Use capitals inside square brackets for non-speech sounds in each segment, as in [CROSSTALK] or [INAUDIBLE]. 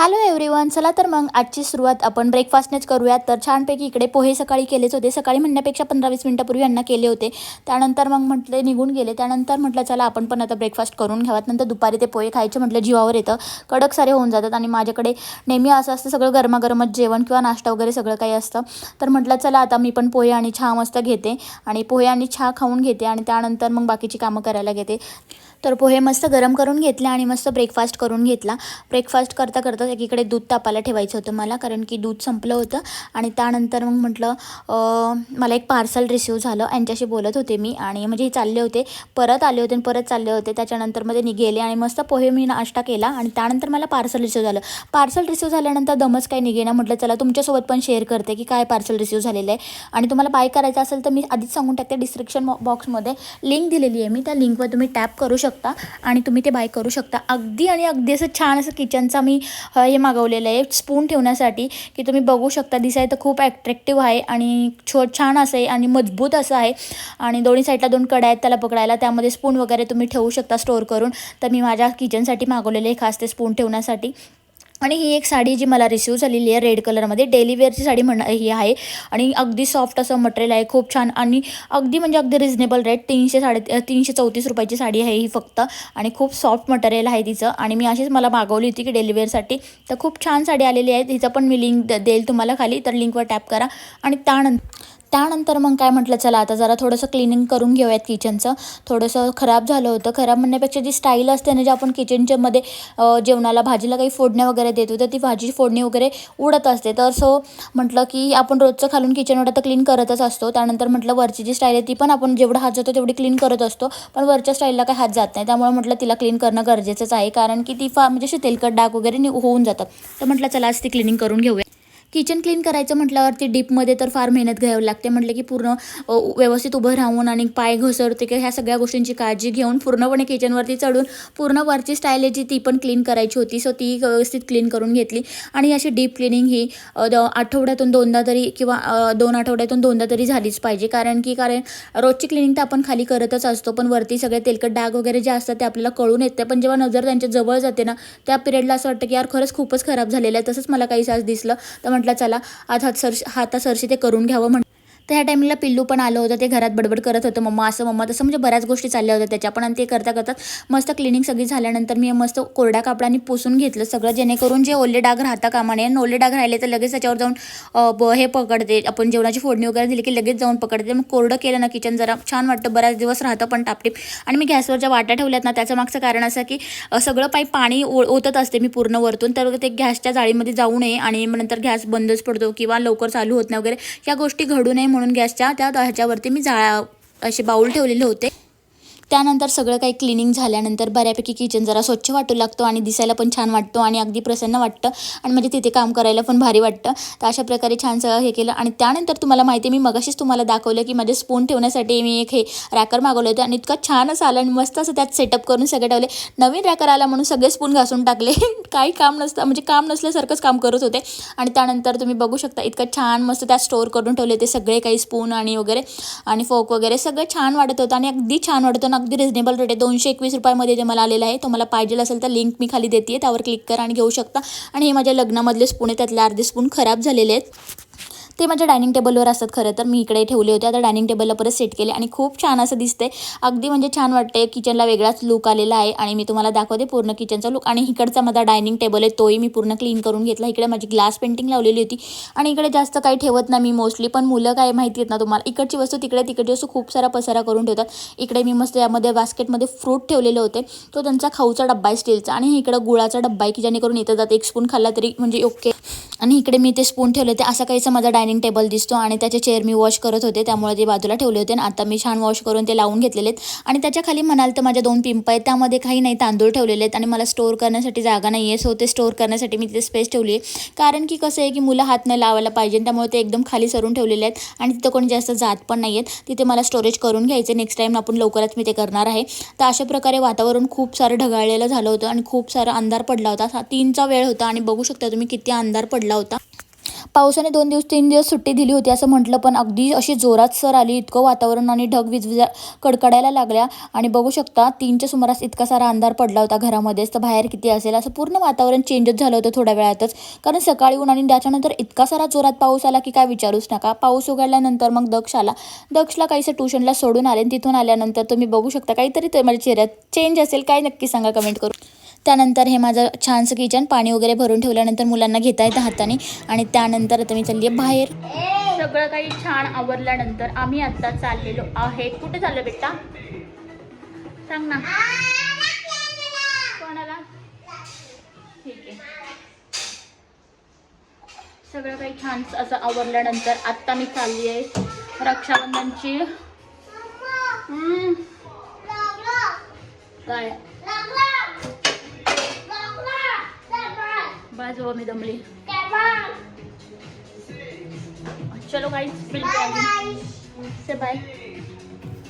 Hello everyone चला तर मग आजची सुरुवात आपण ब्रेकफास्टनेच करूयात. तर छानपैकी इकडे पोहे सकाळी केलेच होते. सकाळी म्हणण्यापेक्षा पंधरा वीस मिनटापूर्वी यांना केले होते. त्यानंतर मग म्हटले निघून गेले. त्यानंतर म्हटलं चला आपण पण आता ब्रेकफास्ट करून घ्यावात. नंतर दुपारी ते पोहे खायचे म्हटलं जीवावर येतं. कडक सारे होऊन जातात आणि माझ्याकडे नेहमी असं असतं सगळं गरमागरमच जेवण किंवा नाश्ता वगैरे सगळं काही असतं. तर म्हटलं चला आता मी पण पोहे आणि चहा मस्त घेते आणि पोहे आणि चहा खाऊन घेते आणि त्यानंतर मग बाकीची कामं करायला घेते. तर पोहे मस्त गरम करून घेतले आणि मस्त ब्रेकफास्ट करून घेतला. ब्रेकफास्ट करता करता एकीकडे दूध तापायला ठेवायचं होतं मला कारण की दूध संपलं होतं. आणि त्यानंतर मग म्हटलं मला एक पार्सल रिसिव्ह झालं. यांच्याशी बोलत होते मी आणि म्हणजे हे चालले होते. परत आले होते आणि परत चालले होते. त्याच्यानंतरमध्ये नि गेले आणि मस्त पोहे मी नाश्ता केला आणि त्यानंतर मला पार्सल रिसिव्ह झालं. पार्सल रिसिव्ह झाल्यानंतर दमच काही निघेना. म्हटलं चला तुमच्यासोबत पण शेअर करते की काय पार्सल रिसिव्ह झालेलं आहे. आणि तुम्हाला बाय करायचं असेल तर मी आधीच सांगून टाकते डिस्क्रिप्शन बॉक्समध्ये लिंक दिलेली आहे मी. त्या लिंकवर तुम्ही टॅप करू शकता. आणि तुम्ही ते बाय करू शकता. अगदी आणि अगदी असं छान असं किचनचा मी हे मागवलेलं आहे. स्पून ठेवण्यासाठी की तुम्ही बघू शकता दिसाय तर खूप ॲट्रॅक्टिव्ह आहे आणि छो छान असं आहे आणि मजबूत असं आहे. आणि दोन्ही साईडला दोन कड्या आहेत त्याला पकडायला. त्यामध्ये स्पून वगैरे तुम्ही ठेवू शकता स्टोअर करून. तर मी माझ्या किचनसाठी मागवलेले आहे खास ते स्पून ठेवण्यासाठी. आणि ही एक साडी जी मला रिसिव्ह झालेली आहे रेड कलरमध्ये डेली वेअरची साडी म्हण ही आहे. आणि अगदी सॉफ्ट असं मटेरियल आहे खूप छान. आणि अगदी म्हणजे अगदी रिझनेबल रेट तीनशे साडे तीनशे चौतीस रुपयाची साडी आहे ही फक्त. आणि खूप सॉफ्ट मटेरियल आहे तिचं. आणि मी अशीच मला मागवली होती की डेली वेअरसाठी तर खूप छान साडी आलेली आहे. तिचं पण मी लिंक देईल तुम्हाला खाली. तर लिंकवर टॅप करा. आणि त्यानंतर त्यानंतर मग काय म्हटलं चला आता जरा थोडंसं क्लिनिंग करून घेऊयात किचनचं थोडंसं खराब झालं होतं. खराब म्हणण्यापेक्षा जी स्टाईल असते ना जे आपण किचनच्या मध्ये जेवणाला भाजीला काही फोडण्या वगैरे देतो तर ती भाजी फोडणी वगैरे उडत असते. तर सो म्हटलं की आपण रोजचं खालून किचनवर आता क्लीन करतच असतो. त्यानंतर म्हटलं वरची जी स्टाईल आहे ती पण आपण जेवढं हात जातो तेवढी क्लीन करत असतो. पण वरच्या स्टाईलला काही हात जात नाही. त्यामुळे म्हटलं तिला क्लीन करणं गरजेचंच आहे. कारण की ती फा म्हणजे अशी तेलकट डाग वगैरे नि- होऊन जातात तर म्हटलं चला आज ती क्लिनिंग करून घेऊया. किचन क्लीन करायचं म्हटल्यावरती डीपमध्ये तर फार मेहनत घ्यावी लागते. म्हटलं की पूर्ण व्यवस्थित उभं राहून आणि पाय घसरते की ह्या सगळ्या गोष्टींची काळजी घेऊन पूर्णपणे किचनवरती चढून पूर्ण वरची स्टाईल आहे जी ती पण क्लीन करायची होती. सो ती व्यवस्थित क्लीन करून घेतली. आणि अशी डीप क्लिनिंग ही द- आठवड्यातून दोनदा तरी किंवा दोन आठवड्यातून दोनदा तरी झालीच पाहिजे. कारण की कारण रोजची क्लिनिंग तर आपण खाली करतच असतो. पण वरती सगळे तेलकट डाग वगैरे जे असतात ते आपल्याला कळून येते पण जेव्हा नजर त्यांच्या जवळ जाते ना त्या पिरियडला असं वाटतं की यार खरंच खूपच खराब झालेलं आहे. तसंच मला काही सास दिसलं. तर म्हटलं चला आज हात सरशी हाता सरशी ते करून घ्यावं म्हण तर ह्या टाईमला पिल्लू पण आलं होतं ते घरात बडबड करत होतं मम्मा असं मम्मा तसं म्हणजे बऱ्याच गोष्टी चालल्या होत्या त्याच्या. पण आणि ते करता करता मस्त क्लिनिंग सगळी झाल्यानंतर मी मस्त कोरड्या कापडाने पुसून घेतलं सगळं जेणेकरून जे ओले डाग राहता कामा नये आणि ओले डाग राहिले तर लगेच त्याच्यावर जाऊन ब- हे पकडते. आपण जेवणाची फोडणी वगैरे दिली की लगेच जाऊन पकडते. मग कोरडं केलं ना किचन जरा छान वाटतं बऱ्याच दिवस राहतं पण टापटीप. आणि मी गॅसवर ज्या वाट्या ठेवल्यात ना त्याचं मागचं कारण असं की सगळं पाईप पाणी ओ ओतत असते मी पूर्ण वरतून तर ते गॅसच्या जाळीमध्ये जाऊ नये आणि नंतर गॅस बंदच पडतो किंवा लवकर चालू होत नाही वगैरे. या गोष्टी घडू नये म्हणून म्हणून गॅसच्या त्या ह्याच्यावरती मी जाळा असे बाऊल ठेवलेले होते. त्यानंतर सगळं काही क्लिनिंग झाल्यानंतर बऱ्यापैकी किचन जरा स्वच्छ वाटू लागतो आणि दिसायला पण छान वाटतो आणि अगदी प्रसन्न वाटतं. आणि म्हणजे तिथे काम करायला पण भारी वाटतं. तर अशा प्रकारे छान सगळं हे केलं. आणि त्यानंतर तुम्हाला माहिती मी मगाशीच तुम्हाला दाखवलं की माझे स्पून ठेवण्यासाठी मी एक हे रॅकर मागवलं होतं आणि इतकं छान असं आलं आणि मस्त असं त्यात सेटअप करून सगळे ठेवले. नवीन रॅकर आला म्हणून सगळे स्पून घासून टाकले. [LAUGHS] काही काम नसतं म्हणजे काम नसल्यासारखंच काम करत होते. आणि त्यानंतर तुम्ही बघू शकता इतकं छान मस्त त्यात स्टोअर करून ठेवले ते सगळे काही स्पून आणि वगैरे आणि फोक वगैरे. सगळं छान वाटत होतं आणि अगदी छान वाटतं ना अगदी रिजनेबल रेट आहे. दोनशे एकवीस रुपयामध्ये ते मला आलेलं आहे तुम्हाला पाहिजे असेल तर लिंक मी खाली देते त्यावर क्लिक करा आणि घेऊ शकता. आणि हे माझ्या लग्नामधले स्पून आहे त्यातले अर्धे स्पून खराब झालेले आहेत. ते माझ्या डायनिंग टेबलवर असतात खरं तर. मी इकडे ठेवले होते. आता डायनिंग टेबलला परत सेट केले आणि खूप छान असं दिसते अगदी म्हणजे छान वाटते किचनला वेगळाच लुक आलेला आहे आणि मी तुम्हाला दाखवते पूर्ण किचनचा लुक आणि इकडचा माझा डायनिंग टेबल आहे तोही मी पूर्ण क्लीन करून घेतला. इकडे माझी ग्लास पेंटिंग लावलेली होती. आणि इकडे जास्त काही ठेवत नाही मी मोस्टली पण मुलं काय माहिती आहेत ना तुम्हाला इकडची वस्तू तिकडे तिकडची वस्तू खूप सारा पसारा करून ठेवतात. इकडे मी मस्त यामध्ये बास्केटमध्ये फ्रूट ठेवलेले होते. तो त्यांचा खाऊचा डब्बा आहे स्टीलचा आणि इकडं गुळाचा डब्बा आहे की जेणेकरून इथं जात एक स्पून खाल्ला तरी म्हणजे ओके आणि इकडे मी ते स्पून ठेवले होते. असा काहीसा माझा डायनिंग टेबल दिसतो आणि त्याचे चेअर मी वॉश करत होते. त्यामुळे ते बाजूला ठेवले होते आणि आता मी छान वॉश करून ते लावून घेतलेले आहेत आणि त्याच्याखाली म्हणाल तर माझ्या दोन पिंप आहेत. त्यामध्ये काही नाही तांदूळ ठेवलेले आहेत आणि मला स्टोअर करण्यासाठी जागा नाही आहे सो ते स्टोअर करण्यासाठी मी तिथे स्पेस ठेवली आहे कारण की कसं आहे की मुलं हात नाही लावायला पाहिजे त्यामुळे ते एकदम खाली सरून ठेवलेले आहेत. आणि तिथं कोणी जास्त जात पण नाही आहेत तिथे मला स्टोरेज करून घ्यायचं नेक्स्ट टाईम आपण लवकरच मी ते करणार आहे. तर अशा प्रकारे वातावरण खूप सारं ढगाळलेलं झालं होतं आणि खूप सारा अंधार पडला होता. तीनचा वेळ होता आणि बघू शकता तुम्ही किती अंधार पडला. होता. पावसाने दोन दिवस तीन दिवस सुट्टी दिली होती असं म्हटलं पण अगदी अशी जोरात सर आली इतकं वातावरण आणि ढग विजविजा कडकडायला लागल्या. आणि बघू शकता तीनच्या सुमारास इतका सारा अंधार पडला होता घरामध्येच. तर बाहेर किती असेल असं पूर्ण वातावरण चेंजच झालं होतं थोड्या वेळातच. कारण सकाळी ऊन आणि त्याच्यानंतर इतका सारा जोरात पाऊस आला की काय विचारूच नका. पाऊस उघडल्यानंतर मग दक्ष आला. दक्षला काहीसं ट्युशनला सोडून आले आणि तिथून आल्यानंतर तुम्ही बघू शकता काहीतरी माझ्या चेहऱ्यात चेंज असेल काय नक्की सांगा कमेंट करून. त्यानंतर हे माझं छानसं किचन पाणी वगैरे भरून ठेवल्यानंतर मुलांना घेता येतं हाताने. आणि त्यानंतर आता मी चालली आहे बाहेर. सगळं काही छान आवरल्यानंतर आम्ही आता चाललेलो आहे कुठे चाललो बेटा? सांग ना. कोणाला? ठीक आहे. सगळं काही छान असं आवरल्यानंतर आत्ता मी चालली आहे रक्षाबंधनची. काय? बस हो मी दमली चलो गाईज मिलते हैं से बाय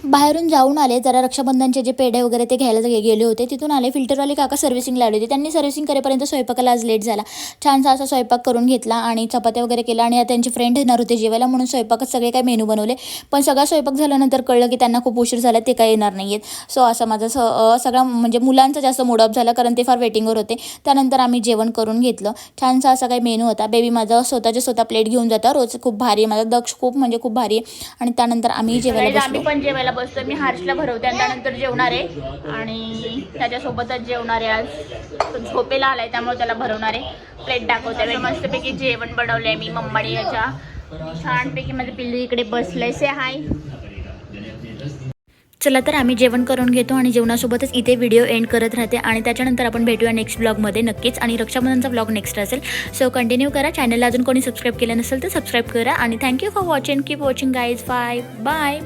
बाहेरून जाऊन आले जरा रक्षाबंधनचे जे पेढे वगैरे ते घ्यायला गेले होते. तिथून आले फिल्टरवाले काका सर्व्हिसिंग लावली होती. त्यांनी सर्व्हिसिंग करेपर्यंत स्वयंपाकाला आज लेट झाला. छानसा असा स्वयंपाक करून घेतला आणि चपात्या वगैरे केला आणि त्यांचे फ्रेंड येणार होते जेवायला म्हणून स्वयंपाकच सगळे काय मेनू बनवले. पण सगळा स्वयंपाक झाल्यानंतर कळलं की त्यांना खूप उशीर झाला ते काय येणार नाही आहेत सो असं माझं स सगळा म्हणजे मुलांचा जास्त मूड ऑफ झाला कारण ते फार वेटिंगवर होते. त्यानंतर आम्ही जेवण करून घेतलं. छानसा असा काही मेनू होता. बेबी माझं स्वतःच्या स्वतः प्लेट घेऊन जाता. रोज खूप भारी आहे. माझा दक्ष खूप म्हणजे खूप भारी आहे. आणि त्यानंतर आम्ही जेवायला जेवायला बसतो मी हर्षला भरवते आणि त्यानंतर जेवणार आहे. आणि त्याच्यासोबतच जेवणार आहे आज. तो झोपेला आलाय त्यामुळे त्याला भरवणार आहे. प्लेट दाखवते. मी मस्तपैकी जेवण बनवलंय मी मम्माडी याच्या. छानपैकी माझं पिल्लू इकडे बसलंय. से हाय चला तर आम्ही जेवण करून घेतो आणि जेवणासोबतच इथे व्हिडिओ एंड करत राहते. आणि त्याच्यानंतर आपण भेटूया नेक्स्ट ब्लॉगमध्ये नक्कीच. आणि रक्षाबंधनचा ब्लॉग नेक्स्ट असेल. सो कंटिन्यू करा. चॅनलला अजून कोणी सबस्क्राईब केलं नसेल तर सबस्क्राईब करा. आणि thank you for watching keep watching guys bye bye